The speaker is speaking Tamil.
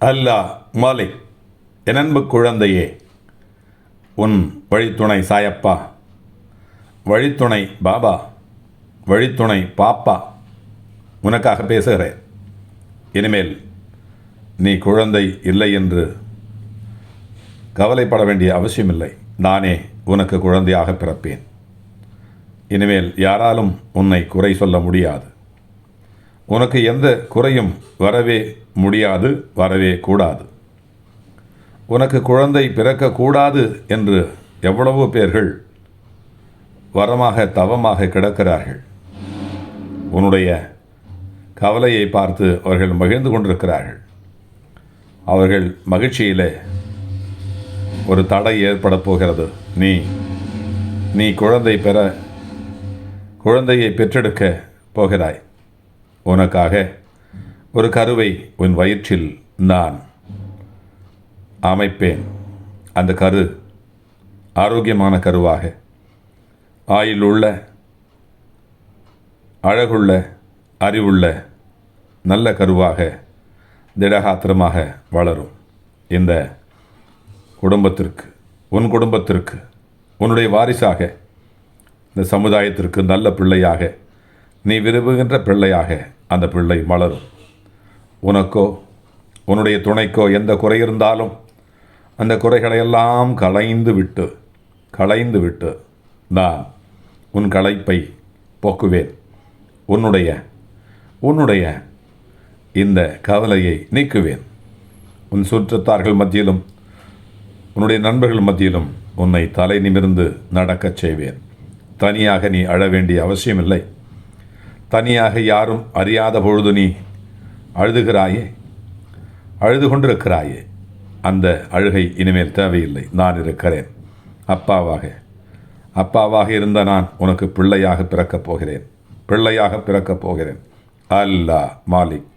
அல்லாஹ் மாலிக் என் அன்பு குழந்தையே உன் வழித்துணை சாயப்பா வழித்துணை பாபா வழித்துணை பாப்பா உனக்காக பேசுகிறேன். இனிமேல் நீ குழந்தை இல்லை என்று கவலைப்பட வேண்டிய அவசியமில்லை. நானே உனக்கு குழந்தையாக பிறப்பேன். இனிமேல் யாராலும் உன்னை குறை சொல்ல முடியாது. உனக்கு எந்த குறையும் வரவே முடியாது வரவே கூடாது. உனக்கு குழந்தை பிறக்கக்கூடாது என்று எவ்வளவோ பேர்கள் வரமாக தவமாக கிடக்கிறார்கள். உன்னுடைய கவலையை பார்த்து அவர்கள் மகிழ்ந்து கொண்டிருக்கிறார்கள். அவர்கள் மகிழ்ச்சியிலே ஒரு தடை ஏற்பட போகிறது. நீ நீ குழந்தை பெற குழந்தையை பெற்றெடுக்க போகிறாய். உனக்காக ஒரு கருவை உன் வயிற்றில் நான் அமைப்பேன். அந்த கரு ஆரோக்கியமான கருவாக. ஆயிலுள்ள அழகுள்ள அறிவுள்ள நல்ல கருவாக திடகாத்திரமாக வளரும். இந்த குடும்பத்திற்கு உன் குடும்பத்திற்கு உன்னுடைய வாரிசாக இந்த சமுதாயத்திற்கு நல்ல பிள்ளையாக நீ விரும்புகின்ற பிள்ளையாக அந்த பிள்ளை மலரும். உனக்கோ உன்னுடைய துணைக்கோ எந்த குறை இருந்தாலும் அந்த குறைகளையெல்லாம் களைந்து விட்டு களைந்து விட்டு நான் உன் களைப்பை போக்குவேன். உன்னுடைய உன்னுடைய இந்த கவலையை நீக்குவேன். உன் சுற்றத்தார்கள் மத்தியிலும் உன்னுடைய நண்பர்கள் மத்தியிலும் உன்னை தலை நிமிர்ந்து நடக்கச் செய்வேன். தனியாக நீ அழ வேண்டிய அவசியமில்லை. தனியாக யாரும் அறியாத பொழுது நீ அழுதுகிறாயே? அழுது கொண்டிருக்கிறாயே அந்த அழுகை இனிமேல் தேவையில்லை. நான் இருக்கிறேன். அப்பாவாக. அப்பாவாக இருந்த நான் உனக்கு பிள்ளையாக பிறக்கப் போகிறேன். பிள்ளையாக பிறக்கப் போகிறேன். அல்லாஹ் மாலிக்.